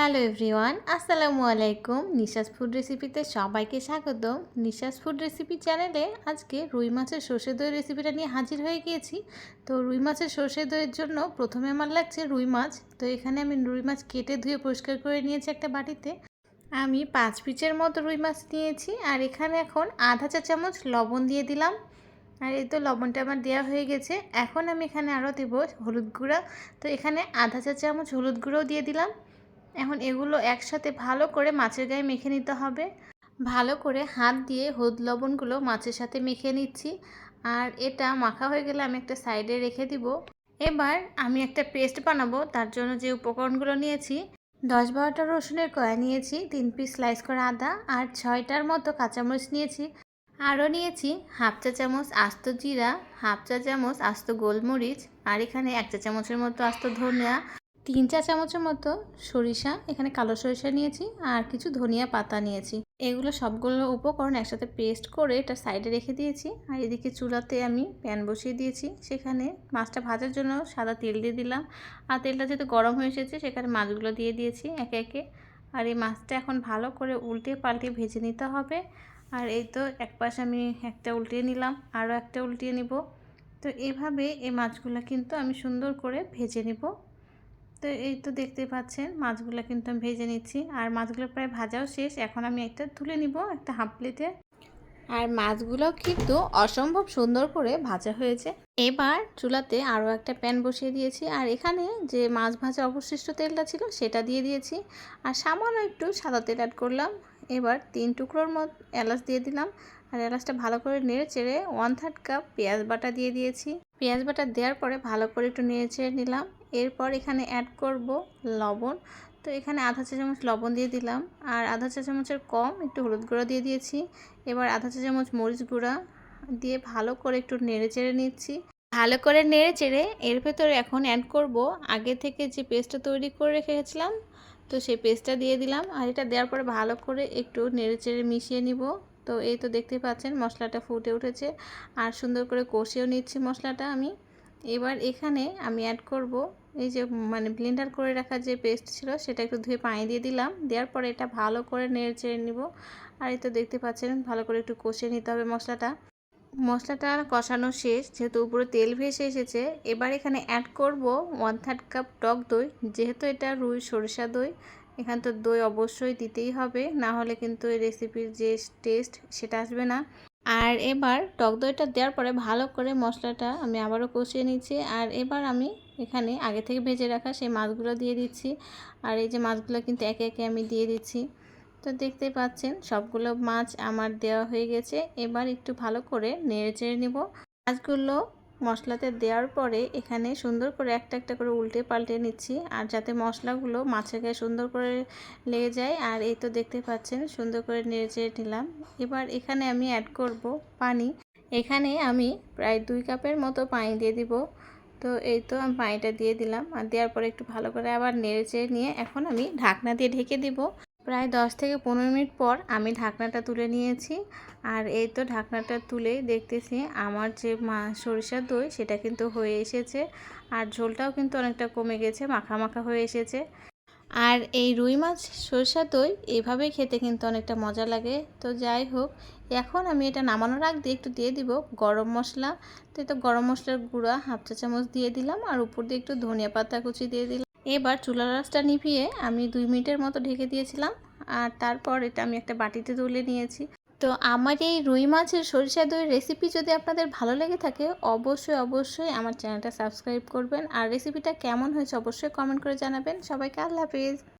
Hello everyone আসসালামু আলাইকুম নিশাস food রেসিপিতে সবাইকে স্বাগত নিশাস ফুড রেসিপি চ্যানেলে আজকে রুই মাছের সর্ষে দই রেসিপিটা নিয়ে হাজির হয়ে গিয়েছি। তো রুই মাছের সর্ষে দইয়ের জন্য প্রথমে আমার লাগছে রুই মাছ। তো এখানে আমি রুই মাছ কেটে ধুয়ে পরিষ্কার করে নিয়েছি একটা বাটিতে। আমি পাঁচ পিচের মতো রুই মাছ নিয়েছি। আর এখানে এখন আধা চা চামচ লবণ দিয়ে দিলাম। আর এই তো লবণটা আমার দেওয়া হয়ে গেছে। এখন আমি এখানে আরও দেবো হলুদ গুঁড়া। তো এখানে আধা চা চামচ হলুদ গুঁড়োও দিয়ে দিলাম। এখন এগুলো একসাথে ভালো করে মাছের গায়ে মেখে নিতে হবে। ভালো করে হাত দিয়ে হলুদ লবণগুলো মাছের সাথে মেখে নিচ্ছি। আর এটা মাখা হয়ে গেলে আমি একটা সাইডে রেখে দিব। এবার আমি একটা পেস্ট বানাবো, তার জন্য যে উপকরণগুলো নিয়েছি দশ বারোটা রসুনের কয়া নিয়েছি, তিন পিস স্লাইস করা আদা আর ছয়টার মতো কাঁচামরিচ নিয়েছি। আরও নিয়েছি হাফ চা চামচ আস্ত জিরা, হাফ চা চামচ আস্ত গোলমরিচ, আর এখানে এক চা চামচের মতো আস্ত ধনিয়া তিন চা চামচের মতো সরিষা, এখানে কালো সরিষা নিয়েছি আর কিছু ধনিয়া পাতা নিয়েছি। এগুলো সবগুলো উপকরণ একসাথে পেস্ট করে এটা সাইডে রেখে দিয়েছি আর এদিকে চুলাতে আমি প্যান বসিয়ে দিয়েছি। সেখানে মাছটা ভাজার জন্য সাদা তেল দিয়ে দিলাম। আর তেলটা যেহেতু গরম হয়ে এসেছে, সেখানে মাছগুলো দিয়ে দিয়েছি একে একে। আর এই মাছটা এখন ভালো করে উল্টে পাল্টে ভেজে নিতে হবে। আর এই তো এক পাশে আমি একটা উল্টিয়ে নিলাম, আরও একটা উল্টিয়ে নিব। তো এভাবে এই মাছগুলো কিন্তু আমি সুন্দর করে ভেজে নিব। তো এই তো দেখতে পাচ্ছেন, মাছগুলো কিন্তু আমি ভেজে নিচ্ছি। আর মাছগুলো প্রায় ভাজাও শেষ, এখন আমি একটা তুলে নিব, একটা হাফ প্লেটে। আর মাছগুলো কিন্তু অসম্ভব সুন্দর করে ভাজা হয়েছে। এবার চুলাতে আরও একটা প্যান বসিয়ে দিয়েছি, আর এখানে যে মাছ ভাজা অবশিষ্ট তেলটা ছিল সেটা দিয়ে দিয়েছি। আর সামান্য একটু সাদা তেল অ্যাড করলাম। এবার তিন টুকরোর মত এলাচ দিয়ে দিলাম। আর এলাচটা ভালো করে নেড়ে চেড়ে ওয়ান থার্ড কাপ পেঁয়াজ বাটা দিয়ে দিয়েছি। পেঁয়াজ বাটা দেওয়ার পরে ভালো করে একটু নেড়ে চেড়ে নিলাম। এরপর এখানে অ্যাড করব লবণ। তো এখানে আধা চা চামচ লবণ দিয়ে দিলাম। আর আধা চা চামচের কম একটু হলুদ গুঁড়া দিয়ে দিয়েছি। এবার আধা চা চামচ মরিচ গুঁড়া দিয়ে ভালো করে একটু নেড়ে চেড়ে নিচ্ছি। ভালো করে নেড়ে চেড়ে এর ভেতরে এখন অ্যাড করব আগে থেকে যে পেস্টটা তৈরি করে রেখেছিলাম তো সেই পেস্টটা দিয়ে দিলাম। আর এটা দেওয়ার পরে ভালো করে একটু নেড়ে চেড়ে মিশিয়ে নিব। তো এই তো দেখতে পাচ্ছেন মশলাটা ফুটে উঠেছে। আর সুন্দর করে কষিয়েও নিচ্ছি মশলাটা আমি। এবার এখানে আমি অ্যাড করব এই যে মানে ব্লেন্ডার করে রাখা যে পেস্ট ছিল, সেটা একটু ধুয়ে পানি দিয়ে দিলাম। দেওয়ার পরে এটা ভালো করে নেড়ে চেড়ে নিব। আর এই তো দেখতে পাচ্ছেন, ভালো করে একটু কষিয়ে নিতে হবে মশলাটা। মশলাটা কষানো শেষ, যেহেতু উপরে তেল ভেসে এসেছে। এবার এখানে অ্যাড করব ওয়ান থার্ড কাপ টক দই। যেহেতু এটা রুই, সরিষা দই, এখানে তো দই অবশ্যই দিতেই হবে। না হলে কিন্তু এই রেসিপির যে টেস্ট সেটা আসবে না। আর এবার টক দইটা দেওয়ার পরে ভালো করে মশলাটা আমি আবারও কষিয়ে নিচ্ছি। আর এবার আমি এখানে আগে থেকে ভেজে রাখা সেই মাছগুলো দিয়ে দিচ্ছি। আর এই যে মাছগুলো কিন্তু একে একে আমি দিয়ে দিচ্ছি। তো দেখতে পাচ্ছেন সবগুলো মাছ আমার দেওয়া হয়ে গেছে। এবার একটু ভালো করে নেড়ে চেড়ে নেব। মাছগুলো মশলাতে দেওয়ার পরে এখানে সুন্দর করে একটা একটা করে উল্টে পাল্টে নিচ্ছি, আর যাতে মশলাগুলো মাছের গায়ে সুন্দর করে লেগে যায়। আর এই তো দেখতে পাচ্ছেন, সুন্দর করে নেড়ে নিলাম। এবার এখানে আমি অ্যাড করব পানি। এখানে আমি প্রায় দুই কাপের মতো পানি দিয়ে দিব। তো এই তো আমি পানিটা দিয়ে দিলাম। আর দেওয়ার পরে একটু ভালো করে আবার নেড়ে চেড়ে নিয়ে এখন আমি ঢাকনা দিয়ে ঢেকে দিব। প্রায় দশ থেকে পনেরো মিনিট পর আমি ঢাকনাটা তুলে নিয়েছি। আর এই তো ঢাকনাটা তুলে দেখতেছি আমার যে মা সরিষার দই সেটা কিন্তু হয়ে এসেছে। আর ঝোলটাও কিন্তু অনেকটা কমে গেছে, মাখা মাখা হয়ে এসেছে। আর এই রুই মাছ সরিষা দই এভাবেই খেতে কিন্তু অনেকটা মজা লাগে। তো যাই হোক, এখন আমি এটা নামানোর আগ দিয়ে একটু দিয়ে দিব গরম মশলা। তো এটা গরম মশলার গুঁড়া হাফ চা চামচ দিয়ে দিলাম আর উপর দিয়ে একটু ধনিয়া পাতা কুচি দিয়ে দিলাম। এবার চুলা রাসটা নিভিয়ে আমি দুই মিনিটের মতো ঢেকে দিয়েছিলাম, আর তারপর এটা আমি একটা বাটিতে তুলে নিয়েছি। তো আমার এই রুই মাছের সরিষা দই রেসিপি যদি আপনাদের ভালো লেগে থাকে, অবশ্যই অবশ্যই আমার চ্যানেলটা সাবস্ক্রাইব করবেন। আর রেসিপিটা কেমন হয়েছে অবশ্যই কমেন্ট করে জানাবেন। সবাইকে আল্লাহ হাফিজ।